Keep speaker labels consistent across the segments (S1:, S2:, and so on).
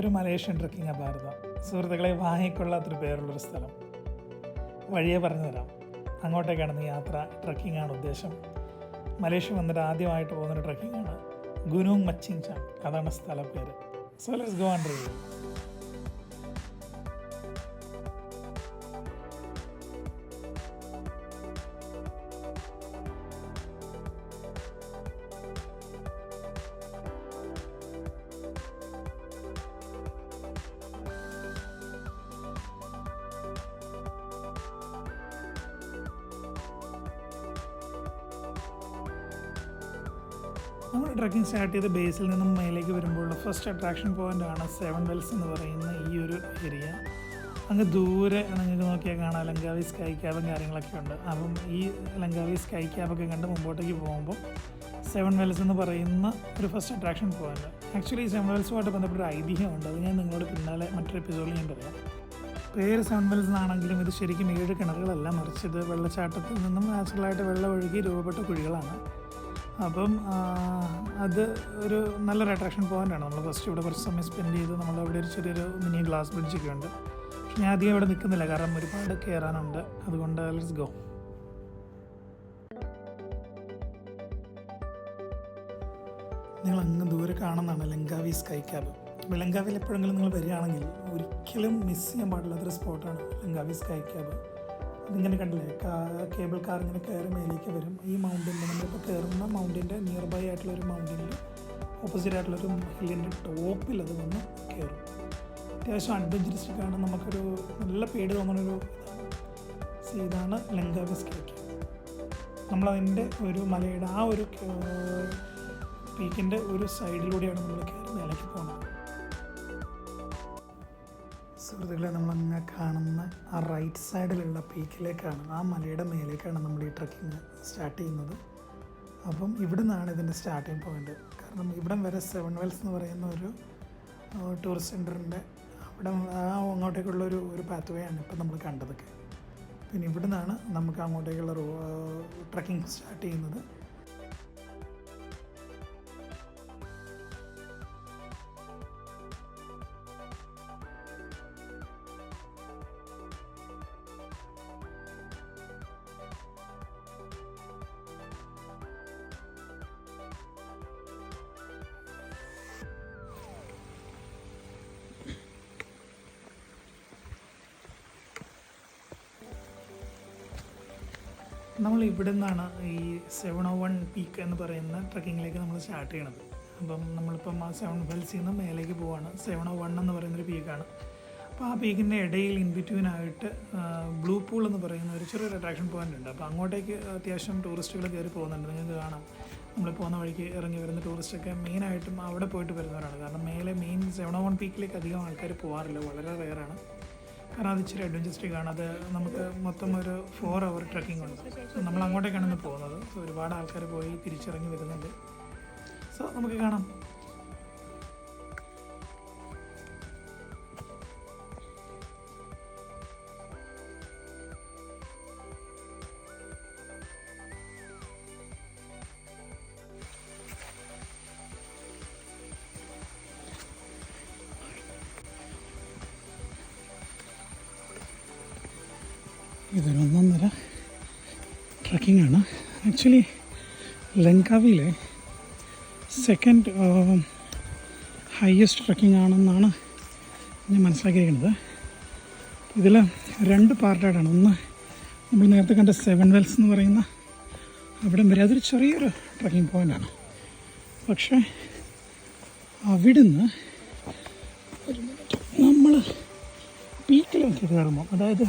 S1: ഒരു Malaysian trekking ഭാരതം. സുഹൃത്തുക്കളെ വാങ്ങിക്കൊള്ളാത്തൊരു പേരുള്ളൊരു സ്ഥലം. വഴിയെ പറഞ്ഞു തരാം അങ്ങോട്ടേക്കാണ് ഈ യാത്ര. ട്രക്കിംഗ് ആണ് ഉദ്ദേശം. മലേഷ്യ വന്നിട്ട് ആദ്യമായിട്ട് പോകുന്നൊരു ട്രക്കിങ്ങാണ് ഗുനൂങ് മച്ചിങ് ചാൻ അതാണ് സ്ഥലപ്പേര്. So let's go and review ചെയ്ത് ബേസിൽ നിന്നും മേലേക്ക് വരുമ്പോഴുള്ള ഫസ്റ്റ് അട്രാക്ഷൻ പോയിന്റ് ആണ് സെവൻ വെൽസ് എന്ന് പറയുന്ന ഈ ഒരു ഏരിയ അങ്ങ് ദൂരെ നിങ്ങൾക്ക് നോക്കിയാൽ കാണാം ലങ്കാവി സ്കൈ ക്യാബും കാര്യങ്ങളൊക്കെ ഉണ്ട്. അപ്പം ഈ ലങ്കാവി സ്കൈ ക്യാബൊക്കെ കണ്ട് മുമ്പോട്ടേക്ക് പോകുമ്പോൾ സെവൻ വെൽസ് എന്ന് പറയുന്ന ഒരു first attraction point actually seven വെൽസുമായിട്ട് ബന്ധപ്പെട്ട ഐതിഹ്യമുണ്ട് അത് ഞാൻ നിങ്ങളോട് പിന്നാലെ മറ്റൊരു എപ്പിസോഡിൽ ഞാൻ പറയാം. പേര് സെവൻ വെൽസ് ആണെങ്കിലും ഇത് ശരിക്കും ഏഴ് കിണറുകളല്ല. മറിച്ച് ഇത് വെള്ളച്ചാട്ടത്തിൽ നിന്നും നാച്ചുറലായിട്ട് വെള്ളം ഒഴുകി രൂപപ്പെട്ട കുഴികളാണ്. അപ്പം അത് ഒരു നല്ലൊരു അട്രാക്ഷൻ പോയിന്റാണ് നമ്മൾ ഫസ്റ്റ് ഇവിടെ കുറച്ച് സമയം സ്പെൻഡ് ചെയ്ത് നമ്മൾ അവിടെ ഒരു ചെറിയൊരു മിനി ഗ്ലാസ് ബ്രിഡ്ജൊക്കെ ഉണ്ട്. പക്ഷെ ഞാൻ അധികം ഇവിടെ നിൽക്കുന്നില്ല കാരണം ഒരുപാട് കയറാനുണ്ട് അതുകൊണ്ട് ലെറ്റ്സ് ഗോ നിങ്ങൾ അങ്ങ് ദൂരെ കാണുന്നതാണ് ലങ്കാവി സ്കൈ ക്യാബ് ലങ്കാവിൽ എപ്പോഴെങ്കിലും നിങ്ങൾ വരികയാണെങ്കിൽ ഒരിക്കലും മിസ് ചെയ്യാൻ പാടില്ലാത്തൊരു സ്പോട്ടാണ് ലങ്കാവി സ്കൈ ക്യാബ് അതിങ്ങനെ കണ്ടില്ലേ? കേബിൾ കാർ ഇങ്ങനെ കയറി മേലേക്ക് വരും. ഈ മൗണ്ടിന്റെ നമ്മളിപ്പോൾ കയറുന്ന മൗണ്ടിന്റെ നിയർ ബൈ ആയിട്ടുള്ള ഒരു മൗണ്ടിന്റെ ഓപ്പോസിറ്റ് ആയിട്ടുള്ള ഒരു ഹില്ലിന്റെ ടോപ്പിൽ അത് വന്ന് കയറും അത്യാവശ്യം അഡ്വഞ്ചറിസ്റ്റ് ആണ്. നമുക്കൊരു നല്ല പേടി തോന്നുന്നൊരു ഇതാണ് ഇതാണ് ലങ്കാവി സ്കൈ ക്യാബ് നമ്മളതിന്റെ ഒരു മലയുടെ ആ ഒരു പീക്കിന്റെ ഒരു സൈഡിലൂടെയാണ് നമ്മൾ കയറി മേലേക്ക് പോകുന്നത് സുഹൃത്തുക്കളെ നമ്മളങ്ങ് കാണുന്ന ആ റൈറ്റ് സൈഡിലുള്ള പീക്കിലേക്കാണ് ആ മലയുടെ മേലേക്കാണ് നമ്മൾ ഈ ട്രക്കിങ് സ്റ്റാർട്ട് ചെയ്യുന്നത്. അപ്പം ഇവിടെ നിന്നാണ് ഇതിന്റെ സ്റ്റാർട്ടിങ് പോയിന്റ് കാരണം ഇവിടം വരെ സെവൻ വെൽസ് എന്ന് പറയുന്ന ഒരു ടൂറിസ്റ്റ് സെന്ററിന്റെ അവിടെ ആ അങ്ങോട്ടേക്കുള്ള ഒരു ഒരു പാത്ത് വേ ആണ് ഇപ്പം നമ്മൾ കണ്ടതൊക്കെ. പിന്നെ ഇവിടെ നിന്നാണ് നമുക്ക് അങ്ങോട്ടേക്കുള്ള ട്രക്കിംഗ് സ്റ്റാർട്ട് ചെയ്യുന്നത്. ഇവിടെ നിന്നാണ് ഈ സെവൻ ഓ വൺ പീക്ക് എന്ന് പറയുന്ന ട്രക്കിങ്ങിലേക്ക് നമ്മൾ സ്റ്റാർട്ട് ചെയ്യണത്. അപ്പം നമ്മളിപ്പം ആ സെവൻ ഫെൽസിൽ നിന്ന് മേലേക്ക് പോവാണ്. സെവൻ ഓ വൺ എന്ന് പറയുന്നൊരു പീക്കാണ് അപ്പോൾ ആ പീക്കിന്റെ ഇടയിൽ ഇൻ ബിറ്റ്വീനായിട്ട് ബ്ലൂ പൂൾ എന്ന് പറയുന്ന ഒരു ചെറിയൊരു അട്രാക്ഷൻ പോയിന്റ് ഉണ്ട്. അപ്പോൾ അങ്ങോട്ടേക്ക് അത്യാവശ്യം ടൂറിസ്റ്റുകൾ കയറി പോകുന്നുണ്ട്. നിങ്ങൾക്ക് കാണാം. നമ്മൾ പോകുന്ന വഴിക്ക് ഇറങ്ങി വരുന്ന ടൂറിസ്റ്റൊക്കെ മെയിനായിട്ടും അവിടെ പോയിട്ട് വരുന്നവരാണ്. കാരണം മേലെ മെയിൻ സെവൻ ഓ വൺ പീക്കിലേക്ക് അധികം ആൾക്കാർ പോകാറില്ല വളരെ റെയറാണ് കാരണം അത് ഇച്ചിരി അഡ്വഞ്ചസ്റ്റിക് ആണ് അത് നമുക്ക് മൊത്തം ഒരു ഫോർ അവർ ട്രക്കിംഗ് ഉണ്ട്. സോ നമ്മൾ അങ്ങോട്ടേക്കാണ് ഇന്ന് പോകുന്നത്. സോ ഒരുപാട് ആൾക്കാർ പോയി തിരിച്ചിറങ്ങി വരുന്നുണ്ട്. സോ നമുക്ക് കാണാം. ഇതൊരു ഒന്നൊന്നര ട്രക്കിംഗ് ആണ്. ആക്ച്വലി ലങ്കാവിയിലെ സെക്കൻഡ് ഹയസ്റ്റ് ട്രക്കിംഗ് ആണെന്നാണ് ഞാൻ മനസ്സിലാക്കിയിരിക്കുന്നത്. ഇതിൽ രണ്ട് പാർട്ടായിട്ടാണ് ഒന്ന് നമ്മൾ നേരത്തെ കണ്ട സെവൻ വെൽസ് എന്ന് പറയുന്ന അവിടെ വരെ അതൊരു ചെറിയൊരു ട്രക്കിംഗ് പോയിന്റാണ് പക്ഷേ അവിടുന്ന് ഒരു നമ്മൾ പീക്കിലേക്ക് കയറുമ്പോൾ അതായത്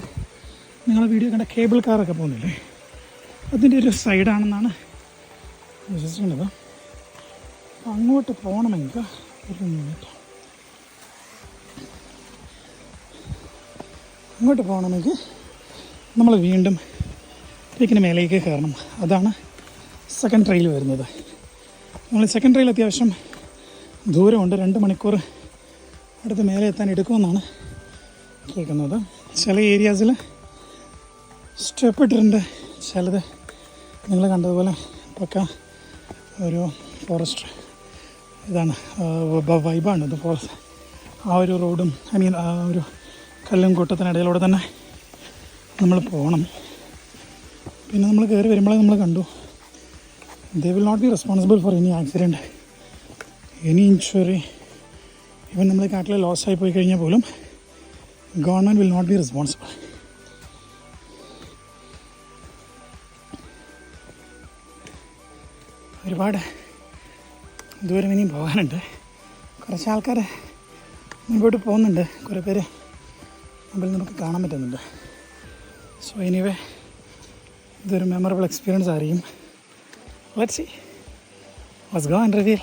S1: നിങ്ങൾ വീഡിയോ കണ്ട കേബിൾ കാറൊക്കെ പോകുന്നില്ലേ? അതിന്റെ ഒരു സൈഡാണെന്നാണ് വിശ്വസിക്കുന്നത് അങ്ങോട്ട് പോകണമെങ്കിൽ ഒരു മിനിറ്റ് അങ്ങോട്ട് പോകണമെങ്കിൽ നമ്മൾ വീണ്ടും പീക്കിന് മേലേക്ക് കയറണം. അതാണ് സെക്കൻഡ് ട്രെയിൽ വരുന്നത്. നമ്മൾ സെക്കൻഡ് ട്രെയിൽ അത്യാവശ്യം ദൂരമുണ്ട്. രണ്ട് മണിക്കൂർ അടുത്ത് മേലെ എത്താൻ എടുക്കുമെന്നാണ് കേൾക്കുന്നത്. ചില ഏരിയാസിൽ സ്റ്റെപ്പ് ഇട്ടിട്ടുണ്ട് ചിലത് നിങ്ങൾ കണ്ടതുപോലെ പക്ക ഒരു ഫോറസ്റ്റ് ഇതാണ്. വൈബാണ് ഇത് ഫോറസ്റ്റ് ആ ഒരു റോഡും ഐ മീൻ ആ ഒരു കല്ലും കൂട്ടത്തിനിടയിലൂടെ തന്നെ നമ്മൾ പോകണം. പിന്നെ നമ്മൾ കയറി വരുമ്പോഴേ നമ്മൾ കണ്ടു. They will not be responsible for any accident any injury even നമ്മൾ കാട്ടിൽ ലോസ് ആയി പോയി കഴിഞ്ഞാൽ പോലും government will not be responsible ഒരുപാട് ദൂരം ഇനിയും പോകാനുണ്ട്. കുറച്ച് ആൾക്കാർ മുൻപോട്ട് പോകുന്നുണ്ട്. കുറേ പേര് മുമ്പിൽ നമുക്ക് കാണാൻ പറ്റുന്നുണ്ട്. സോ എനിവേ ഇതൊരു മെമ്മറബിൾ എക്സ്പീരിയൻസ് ആയിരിക്കും. Let see was go and reveal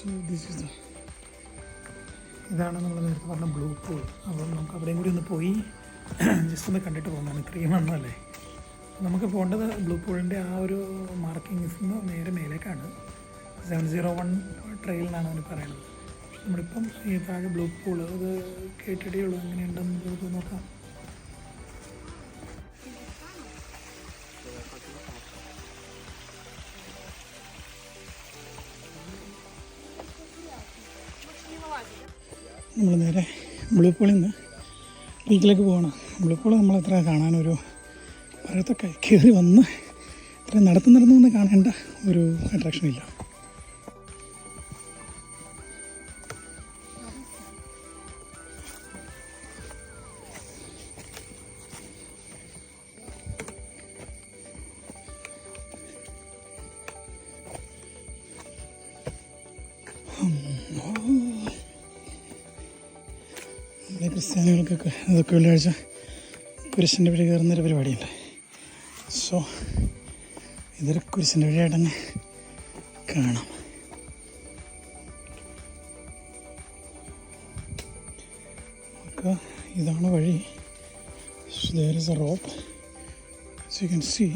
S1: so this is ഇതാണ് നമ്മൾ നേരത്തെ പറഞ്ഞ ബ്ലൂ പൂൾ. അപ്പോൾ നമുക്ക് അവിടെയും കൂടി ഒന്ന് പോയി ജസ്റ്റ് ഒന്ന് കണ്ടിട്ട് പോകുന്നതാണ് ക്രീം അല്ലേ? നമുക്ക് പോകേണ്ടത് ബ്ലൂ പൂളിന്റെ ആ ഒരു മാർക്കിങ്സ് നിന്ന് നേരെ മേലേക്കാണ്. സെവൻ സീറോ വൺ ട്രെയിൽ എന്നാണ് അവർ പറയുന്നത്. നമ്മളിപ്പം ഈ താഴെ ബ്ലൂ പൂൾ അത് കേട്ടിട്ടേ ഉള്ളൂ. എങ്ങനെയുണ്ടെന്ന് നോക്കാം. നമ്മൾ നേരെ ബ്ലൂ നിന്ന് വീട്ടിലേക്ക് പോകണം ബ്ലൂകൂൾ നമ്മൾ അത്ര കാണാനൊരു പറയത്തൊക്കെ കയറി വന്ന് നടന്നു വന്ന് കാണേണ്ട ഒരു അട്രാക്ഷൻ അതൊക്കെ വെള്ളിയാഴ്ച കുരിശിന്റെ വഴി കയറുന്നൊരു പരിപാടിയുണ്ട്. സോ ഇതൊരു കുരിശിന്റെ വഴിയായിട്ട് തന്നെ കാണാം. നമുക്ക് ഇതാണ് വഴി. There is a rope you can see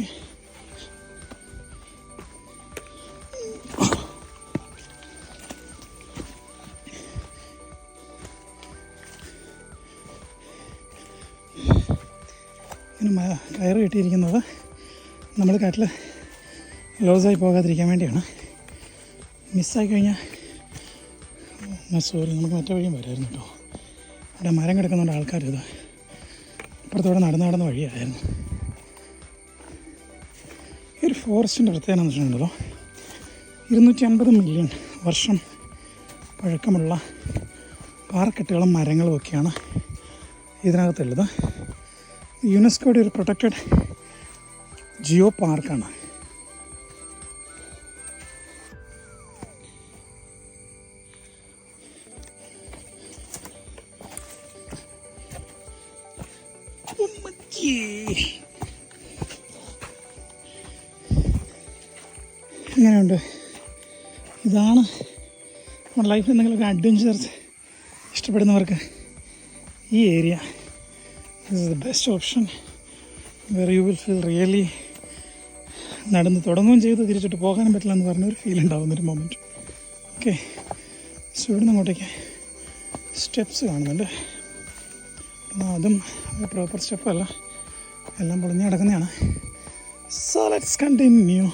S1: കയറ് കെട്ടിയിരിക്കുന്നത് നമ്മൾ കാട്ടിൽ ലോസായി പോകാതിരിക്കാൻ വേണ്ടിയാണ്. മിസ്സായി കഴിഞ്ഞാൽ സോറി നമുക്ക് മറ്റേ വഴിയും വരായിരുന്നു കേട്ടോ. അവിടെ മരം കിടക്കുന്നുണ്ട് ആൾക്കാർ ഇത് ഇപ്പുറത്തോടെ നടന്നു നടന്ന വഴിയായിരുന്നു. ഈ ഒരു ഫോറസ്റ്റിന്റെ പ്രത്യേകത എന്ന് വെച്ചിട്ടുണ്ടല്ലോ. ഇരുന്നൂറ്റി അൻപത് മില്യൺ വർഷം പഴക്കമുള്ള പാറക്കെട്ടുകളും മരങ്ങളും ഒക്കെയാണ് ഇതിനകത്തുള്ളത്. യുനെസ്കോയുടെ ഒരു പ്രൊട്ടക്റ്റഡ് ജിയോ പാർക്കാണ്. ഇങ്ങനെയുണ്ട് ഇതാണ് നമ്മുടെ ലൈഫിൽ എന്തെങ്കിലുമൊക്കെ അഡ്വഞ്ചേഴ്സ് ഇഷ്ടപ്പെടുന്നവർക്ക് ഈ area this is the best option where you will feel really നടന്ന് തുടങ്ങുകയും ചെയ്ത്. തിരിച്ചിട്ട് പോകാനും പറ്റില്ല എന്ന് പറഞ്ഞൊരു ഫീൽ ഉണ്ടാകുന്നൊരു മൊമെന്റ് ഓക്കെ സോ ഇവിടുന്ന് അങ്ങോട്ടേക്ക് സ്റ്റെപ്സ് കാണുന്നുണ്ട്. അതും പ്രോപ്പർ സ്റ്റെപ്പല്ല എല്ലാം പൊളിഞ്ഞ് കിടക്കുന്നതാണ് സോ ലെറ്റ്സ് കണ്ടിന്യൂ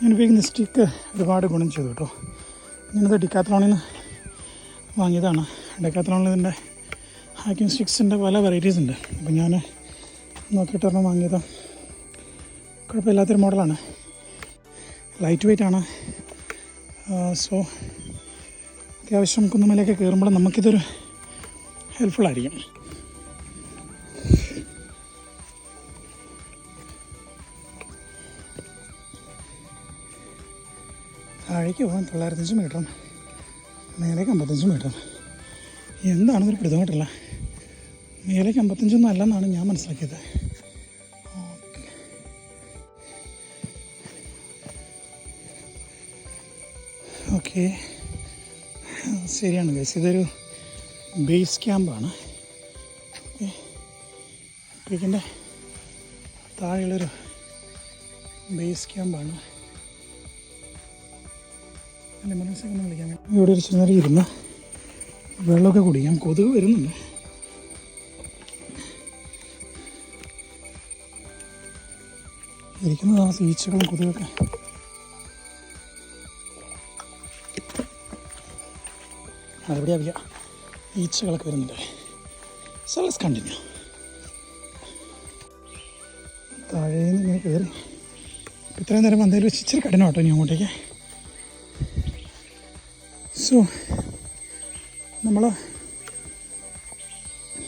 S1: ഞാൻ ഉപയോഗിക്കുന്ന സ്റ്റിക്ക് ഒരുപാട് ഗുണം ചെയ്തു കേട്ടോ. ഞാനത് ഡിക്കാത്ലോണിൽ നിന്ന് വാങ്ങിയതാണ്. ഡെക്കാത്തലോണിൽ ഇതിന്റെ ഹാക്കിംഗ് സ്റ്റിക്സിന്റെ പല വെറൈറ്റീസ് ഉണ്ട്. അപ്പം ഞാൻ നോക്കിയിട്ട് ഒരെണ്ണം വാങ്ങിയത്. കുഴപ്പമില്ലാത്തൊരു മോഡലാണ്. ലൈറ്റ് വെയിറ്റ് ആണ്. സോ അത്യാവശ്യം കുന്നുമലയൊക്കെ കയറുമ്പോൾ നമുക്കിതൊരു ഹെൽപ്ഫുൾ ആയിരിക്കും. താഴേക്ക് പോകാൻ തൊള്ളായിരത്തഞ്ച് മീറ്ററും മേലേക്ക് അമ്പത്തഞ്ച് മീറ്റർ എന്താണെന്നൊരു പിടുത്തമായിട്ടില്ല മേലേക്ക് അമ്പത്തഞ്ചൊന്നും അല്ലെന്നാണ് ഞാൻ മനസ്സിലാക്കിയത്. ഓക്കെ. ശരിയാണ് ഗൈസ് ഇതൊരു ബേസ് ക്യാമ്പാണ് ഓക്കെ. പീക്കിന്റെ താഴെയുള്ളൊരു ബേസ് ക്യാമ്പാണ് എമർജൻസി ഒന്ന് വിളിക്കാൻ വേണ്ടി ഇവിടെ ഒരു ചെറിയ ഇരുന്ന് വെള്ളമൊക്കെ കുടിക്കാം. കൊതുക് വരുന്നുണ്ട്. ഇരിക്കുന്നതാണ് ഈച്ചകളും കൊതുകൊക്കെ. അവിടെ അറിയ ഈച്ചകളൊക്കെ വരുന്നുണ്ട്. സോ ലെസ് കണ്ടിന്യൂ താഴേന്ന് ഇങ്ങനെ കയറി. ഇത്രയും നേരം വന്നതിൽ വെച്ച് ഇച്ചിരി കഠിനം കേട്ടോ ഇനി അങ്ങോട്ടേക്ക്. സോ നമ്മൾ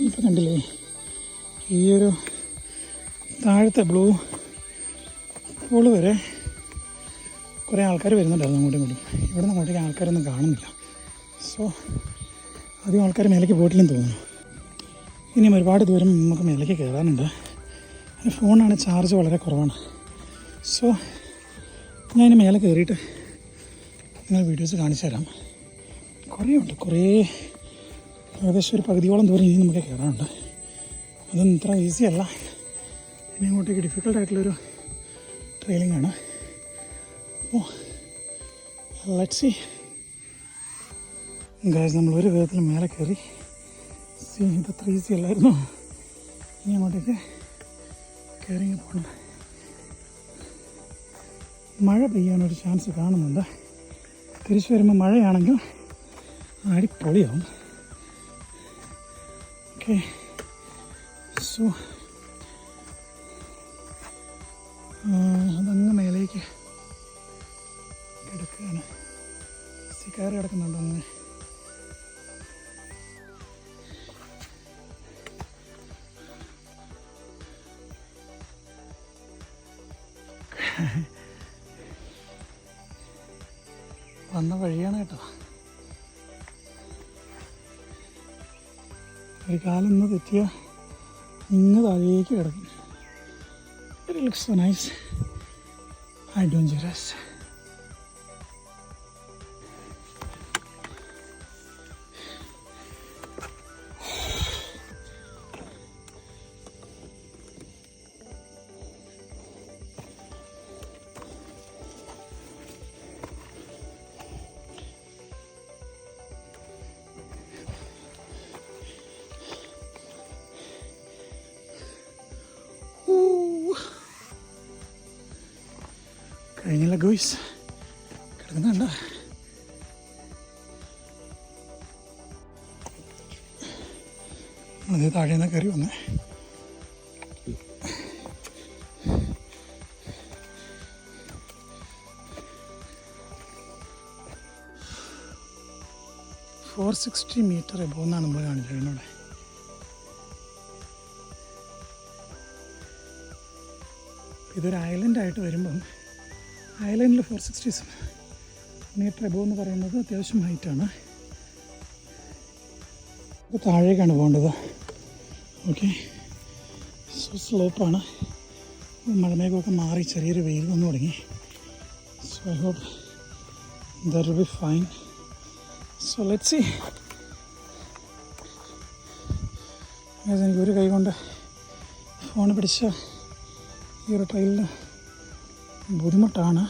S1: ഇപ്പം കണ്ടില്ലേ? ഈ ഒരു താഴത്തെ ബ്ലൂ പോൾ വരെ കുറേ ആൾക്കാർ വരുന്നുണ്ടായിരുന്നു അങ്ങോട്ടും ഇങ്ങോട്ടും. ഇവിടെ നിന്ന് അങ്ങോട്ടേക്ക് ആൾക്കാരൊന്നും കാണുന്നില്ല. സോ അധികം ആൾക്കാർ മേലേക്ക് പോയിട്ടില്ലെന്ന് തോന്നുന്നു. ഇനിയും ഒരുപാട് ദൂരം നമുക്ക് മേലേക്ക് കയറാനുണ്ട്. എന്റെ ഫോണാണ് ചാർജ് വളരെ കുറവാണ്. സോ ഞാൻ ഇനി മേലെ കയറിയിട്ട് നിങ്ങൾ വീഡിയോസ് കാണിച്ചു തരാം കുറേ ഉണ്ട് കുറേ ഏകദേശം ഒരു പകുതിയോളം ദൂരം ഇനി നമുക്ക് കയറാനുണ്ട്. അതൊന്നും ഇത്ര ഈസി അല്ല. ഇനി അങ്ങോട്ടേക്ക് ഡിഫിക്കൽട്ടായിട്ടുള്ളൊരു ട്രെയിലിംഗ് ആണ്. ഓ ലെറ്റ് സി ഗായസ് നമ്മൾ ഒരു വിധത്തിൽ മേലെ കയറി. സി ഇത് അത്ര ഈസി അല്ലായിരുന്നു. ഇനി അങ്ങോട്ടേക്ക് കയറി പോകണം മഴ പെയ്യാനൊരു ചാൻസ് കാണുന്നുണ്ട്. തിരിച്ചു വരുമ്പോൾ മഴയാണെങ്കിൽ അടിപൊളിയാവും. ഓക്കെ സോ അതങ്ങ് മേലേക്ക് കിടക്കുകയാണ്. സിക്കാറ് കിടക്കുന്നുണ്ട് അങ്ങ്. ഒരു കാലം ഇന്ന് തെറ്റിയ ഇങ്ങ് താഴേക്ക് കിടക്കും. ഇറ്റ് ലുക്സ് നൈസ് അഡ്വഞ്ചറസ് കഴിഞ്ഞില്ല ഗോയ്സ്. കിടക്കുന്നുണ്ട? അത് താഴെ നിന്ന് കയറി വന്നേ. ഫോർ സിക്സ്റ്റി മീറ്റർ എബോ എന്നാണ് നമ്മൾ കാണിച്ചത് എന്നോട് ഇതൊരു ഐലൻഡായിട്ട് വരുമ്പം ഐലൻഡിൽ ഫോർ സിക്സ്റ്റി മീറ്റർ എബോ എന്ന് പറയുന്നത് അത്യാവശ്യം ഹൈറ്റാണ്. അപ്പോൾ താഴേക്കാണ് പോകേണ്ടത്. ഓക്കെ. സോ സ്ലോപ്പാണ് മഴമേഘമൊക്കെ മാറി ചെറിയൊരു വെയിൽ വന്നു തുടങ്ങി. So I hope there be fine so let see എനിക്ക് ഒരു കൈ കൊണ്ട് ഫോൺ പിടിച്ച ഈ ഒരു ട്രെയിലിൽ ബുദ്ധിമുട്ടാണ്.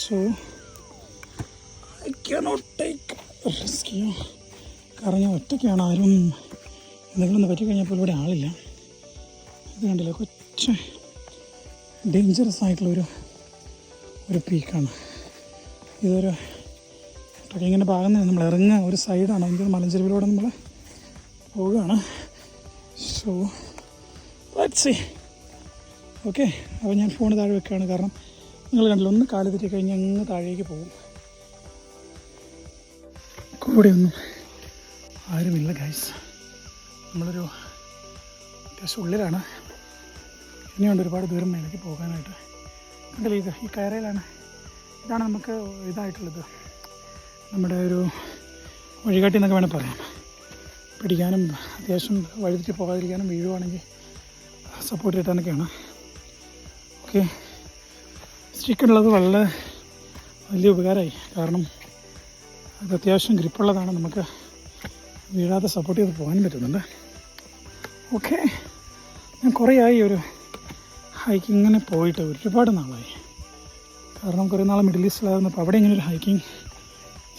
S1: So I cannot take risk കാരണം ഞാൻ ഒറ്റയ്ക്കാണ് ആരും എന്തെങ്കിലും ഒന്ന് പറ്റിക്കഴിഞ്ഞപ്പോൾ ഇവിടെ ആളില്ല. ഇത് കണ്ടില്ല കൊച്ച ഡേഞ്ചറസ് ആയിട്ടുള്ളൊരു ഒരു പീക്കാണ് ഇതൊരു ട്രക്കിങ്ങിന്റെ ഭാഗം തന്നെ നമ്മൾ ഇറങ്ങുക ഒരു സൈഡാണ് അതിന്റെ മലഞ്ചെരുവിലൂടെ നമ്മൾ പോവുകയാണ്. So let see okay? അപ്പോൾ ഞാൻ ഫോൺ താഴെ വെക്കുകയാണ്. കാരണം നിങ്ങൾ കണ്ടില്ല ഒന്ന് കാൽ തെറ്റി കഴിഞ്ഞ് അങ്ങ് താഴേക്ക് പോകും. കൂടെ ഒന്നും ആരുമില്ല ഗൈസ് നമ്മളൊരു അത്യാവശ്യം ഉള്ളിലാണ്. ഇനിയുണ്ട് ഒരുപാട് ദൂരം മേലേക്ക് പോകാനായിട്ട്. കണ്ടില്ല ഇത്? ഈ കയറയിലാണ്. ഇതാണ് നമുക്ക് ഇതായിട്ടുള്ളത്. നമ്മുടെ ഒരു വഴികാട്ടി എന്നൊക്കെ വേണമെങ്കിൽ പറയാം. പിടിക്കാനും അത്യാവശ്യം വഴിതിരിച്ച് പോകാതിരിക്കാനും വീഴുവാണെങ്കിൽ സപ്പോർട്ട് കിട്ടാനൊക്കെയാണ്. ഓക്കെ സ്റ്റിക്കുള്ളത് വളരെ വലിയ ഉപകാരമായി. കാരണം അത് അത്യാവശ്യം ഗ്രിപ്പുള്ളതാണ്. നമുക്ക് വീഴാതെ സപ്പോർട്ട് ചെയ്ത് പോകാനും പറ്റുന്നുണ്ട്. ഓക്കെ ഞാൻ കുറേ ആയി ഒരു ഹൈക്കിങ്ങിന് പോയിട്ട് ഒരുപാട് നാളായി. കാരണം കുറേ നാൾ മിഡിൽ ഈസ്റ്റിലായിരുന്നു അപ്പോൾ അവിടെ ഇങ്ങനെ ഒരു ഹൈക്കിംഗ്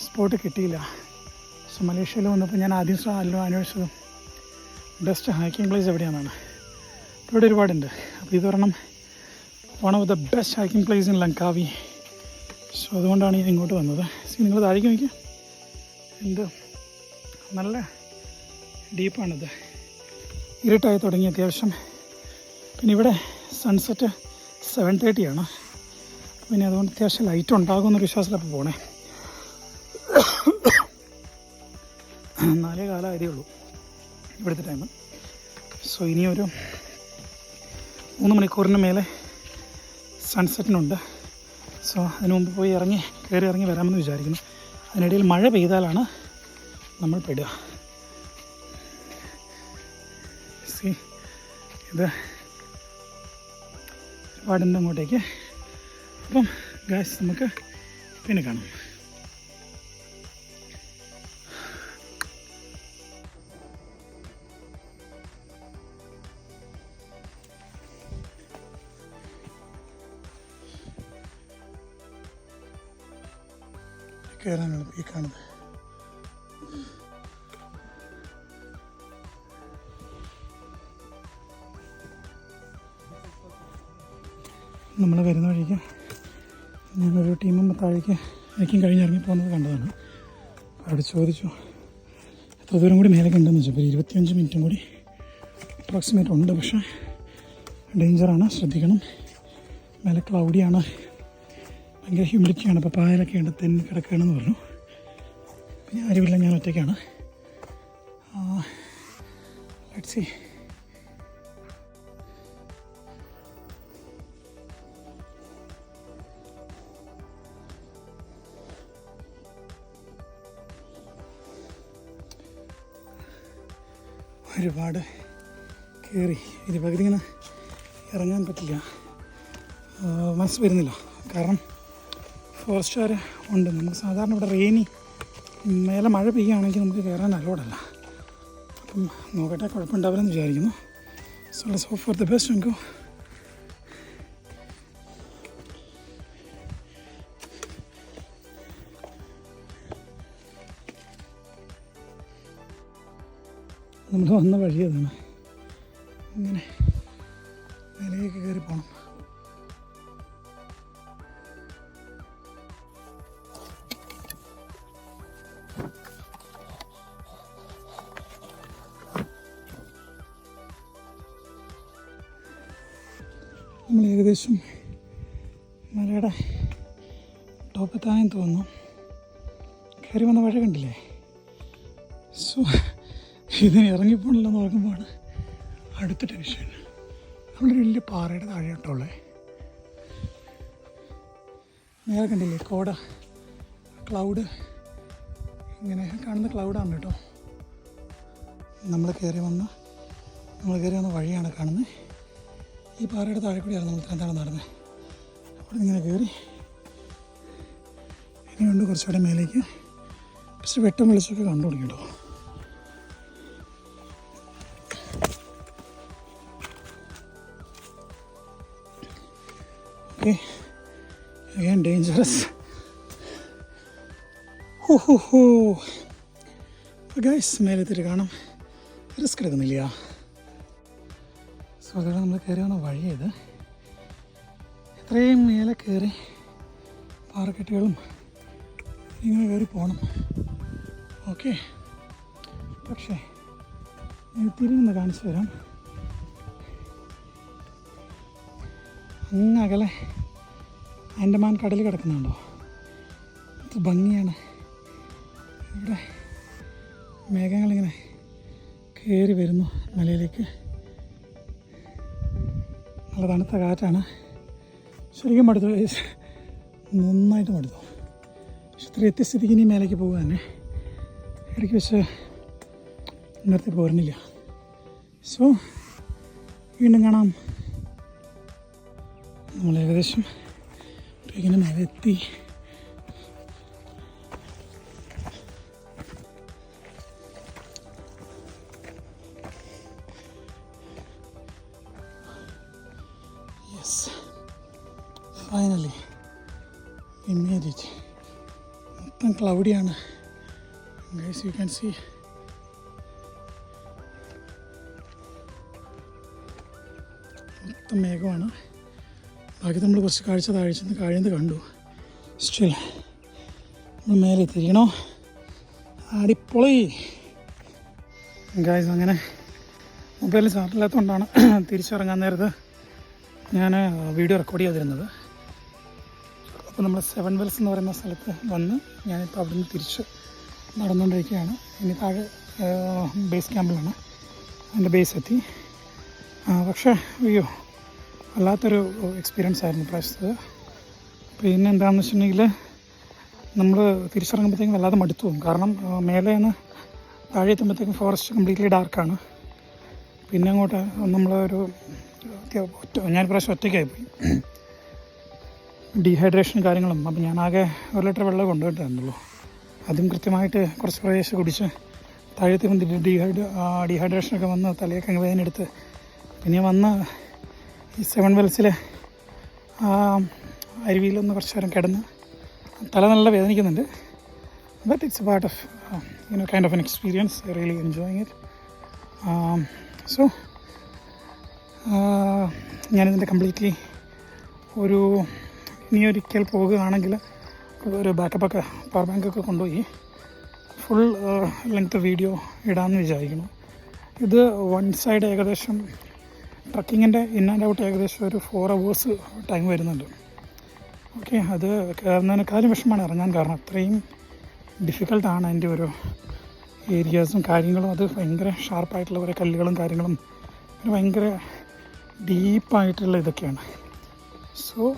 S1: സ്പോട്ട് കിട്ടിയില്ല. സോ മലേഷ്യയിൽ വന്നപ്പോൾ ഞാൻ ആദ്യം സ- അല്ലോ അന്വേഷിച്ചത് ബെസ്റ്റ് ഹൈക്കിംഗ് പ്ലേസ് എവിടെയാണെന്നാണ്. ഇവിടെ ഒരുപാടുണ്ട്. അപ്പോൾ ഇത് ഒരെണ്ണം one of the best hiking place in Langkawi so അതുകൊണ്ടാണ് ഞാൻ ഇങ്ങോട്ട് വന്നത്. സി നിങ്ങൾ താഴേക്ക് നോക്കിയാൽ എന്ത്? നല്ല ഡീപ്പാണിത്. ഇരുട്ടായി തുടങ്ങി അത്യാവശ്യം. പിന്നെ ഇവിടെ സൺസെറ്റ് സെവൻ തേർട്ടിയാണ് പിന്നെ അതുകൊണ്ട് അത്യാവശ്യം ലൈറ്റ് ഉണ്ടാകുമെന്നൊരു വിശ്വാസത്തിലപ്പോൾ പോണേ. നാലേ കാലമായതേ ഉള്ളൂ ഇവിടുത്തെ ടൈം സോ ഇനിയൊരു മൂന്ന് മണിക്കൂറിന് മേലെ സൺസെറ്റിനുണ്ട് സോ അതിനു മുമ്പ് പോയി ഇറങ്ങി കയറി ഇറങ്ങി വരാമെന്ന് വിചാരിക്കുന്നു. അതിനിടയിൽ മഴ പെയ്താലാണ് നമ്മൾ പെടുക. സി ഇത് ഒരുപാടുണ്ട് അങ്ങോട്ടേക്ക്. അപ്പം ഗാസ് നമുക്ക് പിന്നെ കാണാം. കയറാനാണ് ഈ കാണുന്നത്. നമ്മൾ വരുന്ന വഴിക്ക് ഞാനൊരു ടീമും താഴേക്ക് ഹൈക്കിങ് കഴിഞ്ഞ് ഇറങ്ങി പോകുന്നത് കണ്ടതാണ്. അവിടെ ചോദിച്ചു എത്ര ദൂരം കൂടി മേലേക്ക് ഉണ്ടെന്ന് വെച്ചാൽ ഒരു ഇരുപത്തിയഞ്ച് മിനിറ്റും കൂടി അപ്രോക്സിമേറ്റ് ഉണ്ട്. പക്ഷേ ഡേഞ്ചറാണ് ശ്രദ്ധിക്കണം. മേലെ ക്ലൗഡിയാണ് ഭയങ്കര ഹ്യൂമിഡിറ്റിയാണ് അപ്പോൾ പായലൊക്കെ ഉണ്ട് തെന്നി കിടക്കുകയാണെന്ന് പറഞ്ഞു. പിന്നെ ആരുമില്ല ഞാൻ ഒറ്റയ്ക്കാണ്. ലെറ്റ് സി ഒരുപാട് കയറി ഇത് പകുതി ഇങ്ങനെ ഇറങ്ങാൻ പറ്റില്ല. മനസ്സ് വരുന്നില്ല. കാരണം ഫോറസ്റ്റുകാർ ഉണ്ട്. നമുക്ക് സാധാരണ ഇവിടെ റെയിനി മേലെ മഴ പെയ്യുകയാണെങ്കിൽ നമുക്ക് കയറാൻ അലോഡല്ല അപ്പം നോക്കട്ടെ കുഴപ്പമുണ്ടാവില്ലെന്ന് വിചാരിക്കുന്നു. So let's hope for the best നമുക്ക് നമ്മൾ വന്ന വഴി അതാണ്. ഇങ്ങനെ നിലയൊക്കെ കയറി പോകണം. നമ്മൾ ഏകദേശം മലയുടെ ടോപ്പത്തായെന്ന് തോന്നുന്നു. കയറി വന്ന വഴി കണ്ടില്ലേ? സോ ഇതിന് ഇറങ്ങിപ്പോണല്ലോ നോക്കുമ്പോഴാണ് അടുത്ത ടെൻഷൻ. നമ്മളൊരു വലിയ പാറയുടെ താഴെയോട്ടുള്ളത് നേരെ കണ്ടില്ലേ? കോട ക്ലൗഡ്. ഇങ്ങനെ കാണുന്ന ക്ലൗഡാണ് കേട്ടോ. നമ്മൾ കയറി വന്ന നമ്മൾ കയറി വന്ന വഴിയാണ് കാണുന്നത്. ഈ പാറയുടെ താഴെ കൂടിയാണ് നമ്മൾ ഇത്രയും താഴെ നടന്നത് അവിടെ ഇങ്ങനെ കയറി. ഇനിയുണ്ട് കുറച്ചുകൂടെ മേലേക്ക്. പക്ഷെ വെട്ടം വെളിച്ചമൊക്കെ കണ്ടുപിടിക്കും കേട്ടോ. ഓക്കെ. ഡേഞ്ചറസ് ഹോ ഹോ ഹോ ഗൈസ് മേലെത്തിട്ട് കാണാം. റിസ്ക് എടുക്കുന്നില്ല. അതാണ് നമ്മൾ കയറി വന്ന വഴിയത്. എത്രയും മേലെ കയറി പാറക്കെട്ടുകളും ഇങ്ങനെ കയറി പോകണം ഓക്കെ. പക്ഷേ തിരിഞ്ഞൊന്ന് കാണിച്ചു തരാം. അങ്ങ് അകലെ ആൻഡമാൻ കടൽ കിടക്കുന്നുണ്ടോ? ഇത് ഭംഗിയാണ്. ഇവിടെ മേഘങ്ങളിങ്ങനെ കയറി വരുന്നു മലയിലേക്ക്. നല്ല തണുത്ത കാറ്റാണ്. ശരിക്കും മടുത്തു. നന്നായിട്ട് മടുത്തു. പക്ഷെ ഇത്ര എത്തിയ ഇനി മേലേക്ക് പോകുക തന്നെ. ഇടയ്ക്ക് പക്ഷേ നേരത്തെ പോരുന്നില്ല. സോ വീണ്ടും കാണാം. നമ്മൾ ഏകദേശം ഇങ്ങനെ മേലെ എത്തി ഫൈനലി വി മേഡ് ഇറ്റ് മൊത്തം ക്ലൗഡിയാണ് ഗൈസ് യു ക്യാൻ സീ മൊത്തം മേഘമാണ്. ബാക്കി നമ്മൾ കുറച്ച് കാഴ്ച താഴ്ച കാഴ്ച കണ്ടു. സ്റ്റിൽ നമ്മൾ മേലെ തിരിയണോ അടിപൊളി. ഗായ്സ് അങ്ങനെ മൊബൈലിൽ ചാർജില്ലാത്തതുകൊണ്ടാണ് തിരിച്ചിറങ്ങാൻ നേരത്ത് ഞാൻ വീഡിയോ റെക്കോർഡ് ചെയ്തിരുന്നത്. അപ്പോൾ നമ്മൾ സെവൻ വെൽസ് എന്ന് പറയുന്ന സ്ഥലത്ത് വന്ന് ഞാനിപ്പോൾ അവിടെ നിന്ന് തിരിച്ച് നടന്നുകൊണ്ടിരിക്കുകയാണ് ഇനി താഴെ ബേസ് ക്യാമ്പിലാണ് അതിന്റെ ബേസ് എത്തി. പക്ഷേ അയ്യോ വല്ലാത്തൊരു എക്സ്പീരിയൻസ് ആയിരുന്നു പ്രാവശ്യത്ത് പിന്നെ എന്താണെന്ന് വെച്ചിട്ടുണ്ടെങ്കിൽ നമ്മൾ തിരിച്ചിറങ്ങുമ്പോഴത്തേക്കും വല്ലാതെ മടുത്തു പോകും. കാരണം മേലെ നിന്ന് താഴെ എത്തുമ്പോഴത്തേക്കും ഫോറസ്റ്റ് കംപ്ലീറ്റ്ലി ഡാർക്കാണ് പിന്നെ അങ്ങോട്ട് നമ്മളൊരു ഒറ്റ- ഒറ്റ ഞാൻ പ്രാവശ്യം ഒറ്റയ്ക്കായി പോയി. ഡീഹൈഡ്രേഷൻ കാര്യങ്ങളും അപ്പം ആകെ ഒരു ലിറ്റർ വെള്ളം കൊണ്ടുപോയിട്ടുണ്ടായിരുന്നുള്ളൂ അതും കൃത്യമായിട്ട് കുറച്ച് പ്രദേശം കുടിച്ച് താഴത്തെ വന്ന് ഡീഹൈഡ് ഡീഹൈഡ്രേഷനൊക്കെ വന്ന് തലയൊക്കെ അങ്ങ് വേദനെടുത്ത് പിന്നെ വന്ന് ഈ സെവൻ വെൽസിലെ അരുവിയിലൊന്ന് കുറച്ച് നേരം കിടന്ന് തല നല്ല വേദനിക്കുന്നുണ്ട്. But it's part of you know kind of an experience really enjoying it so ഞാനിതിന്റെ completely ഒരു ഇനി ഒരിക്കൽ പോകുകയാണെങ്കിൽ ഒരു ബാക്കപ്പൊക്കെ പവർ ബാങ്കൊക്കെ കൊണ്ടുപോയി ഫുൾ ലെങ്ത് വീഡിയോ ഇടാമെന്ന് വിചാരിക്കുന്നു. ഇത് വൺ സൈഡ് ഏകദേശം ട്രക്കിങ്ങിന്റെ ഇൻ ആൻഡ് ഔട്ട് ഏകദേശം ഒരു ഫോർ അവേഴ്സ് ടൈം വരുന്നുണ്ട്. ഓക്കെ അത് കയറുന്നതിനെക്കാളും വിഷമമാണ് ഇറങ്ങാൻ കാരണം അത്രയും ഡിഫിക്കൽട്ടാണ് അതിന്റെ ഒരു ഏരിയാസും കാര്യങ്ങളും. അത് ഭയങ്കര ഷാർപ്പായിട്ടുള്ള കുറേ കല്ലുകളും കാര്യങ്ങളും. ഭയങ്കര ഡീപ്പായിട്ടുള്ള ഇതൊക്കെയാണ്. So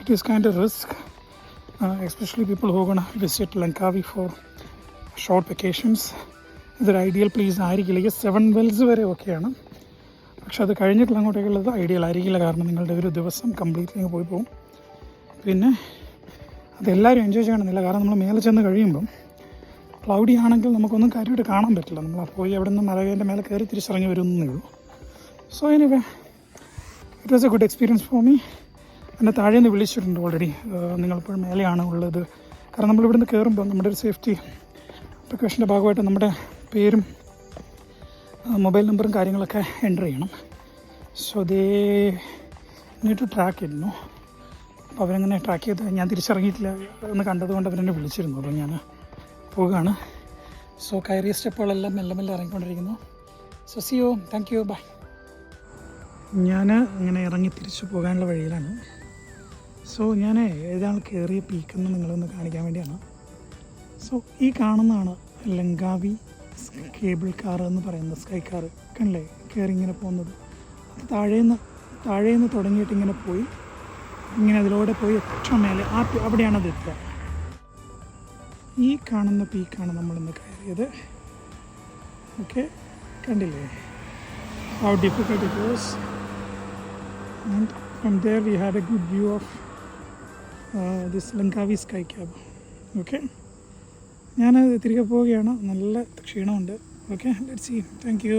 S1: it is kind risk especially people who gonna visit Langkawi for short vacations ഇതൊരു ഐഡിയൽ പ്ലേസ് ആയിരിക്കില്ല. ഈ സെവൻ വെൽസ് വരെ ഒക്കെയാണ്. പക്ഷെ അത് കഴിഞ്ഞിട്ടുള്ള അങ്ങോട്ടേക്കുള്ളത് ഐഡിയൽ ആയിരിക്കില്ല. കാരണം നിങ്ങളുടെ ഒരു ദിവസം കംപ്ലീറ്റ്ലി പോയി പോകും. പിന്നെ അതെല്ലാവരും എൻജോയ് ചെയ്യണമെന്നില്ല. കാരണം നമ്മൾ മേലെ ചെന്ന് കഴിയുമ്പം ക്ലൗഡി ആണെങ്കിൽ നമുക്കൊന്നും കാര്യമായിട്ട് കാണാൻ പറ്റില്ല. നമ്മൾ പോയി അവിടെ നിന്ന് മലകേന്റെ മേലെ കയറി തിരിച്ചിറങ്ങി വരുന്നേ ഉള്ളൂ. So anyway it was a good experience for me എന്നെ താഴെ നിന്ന് വിളിച്ചിട്ടുണ്ട് ഓൾറെഡി നിങ്ങളിപ്പോഴും മേലെയാണ് ഉള്ളത്. കാരണം നമ്മൾ ഇവിടുന്ന് കയറുമ്പോൾ നമ്മുടെ ഒരു സേഫ്റ്റി പ്രിക്കോഷന്റെ ഭാഗമായിട്ട് നമ്മുടെ പേരും മൊബൈൽ നമ്പറും കാര്യങ്ങളൊക്കെ എന്റർ ചെയ്യണം. സോ ദേ നീട്ട് ട്രാക്ക് ചെയ്യുന്നു അപ്പോൾ അവരങ്ങനെ ട്രാക്ക് ചെയ്ത് ഞാൻ തിരിച്ചിറങ്ങിയിട്ടില്ല എന്ന് കണ്ടതുകൊണ്ട് അവരെന്നെ വിളിച്ചിരുന്നു. അപ്പോൾ ഞാൻ പോവുകയാണ്. സോ കയറിയ സ്റ്റെപ്പുകളെല്ലാം മെല്ലെ മെല്ലെ ഇറങ്ങിക്കൊണ്ടിരിക്കുന്നു. So see you thank you bye ഞാൻ ഇങ്ങനെ ഇറങ്ങി തിരിച്ചു പോകാനുള്ള വഴിയിലാണ്. സോ ഞാൻ ഏതാണ് കയറിയ പീക്കെന്ന് നിങ്ങളൊന്ന് കാണിക്കാൻ വേണ്ടിയാണ്. സോ ഈ കാണുന്നതാണ് ലങ്കാവി കേബിൾ കാർ എന്ന് പറയുന്ന സ്കൈ കാർ കണ്ടില്ലേ? കയറി ഇങ്ങനെ പോകുന്നത്. അത് താഴേന്ന് താഴേന്ന് തുടങ്ങിയിട്ട് ഇങ്ങനെ പോയി. ഇങ്ങനെ അതിലൂടെ പോയി ഏറ്റവും മേലെ ആ അവിടെയാണ് അത് എത്തുക. ഈ കാണുന്ന പീക്കാണ് നമ്മളിന്ന് കയറിയത്. ഓക്കെ കണ്ടില്ലേ? How difficult it was. And from there, we had a good view of uh, this Langkawi Sky Cab. Okay ഞാൻ തിരികെ പോവുകയാണ് നല്ല ക്ഷീണമുണ്ട് okay let see thank you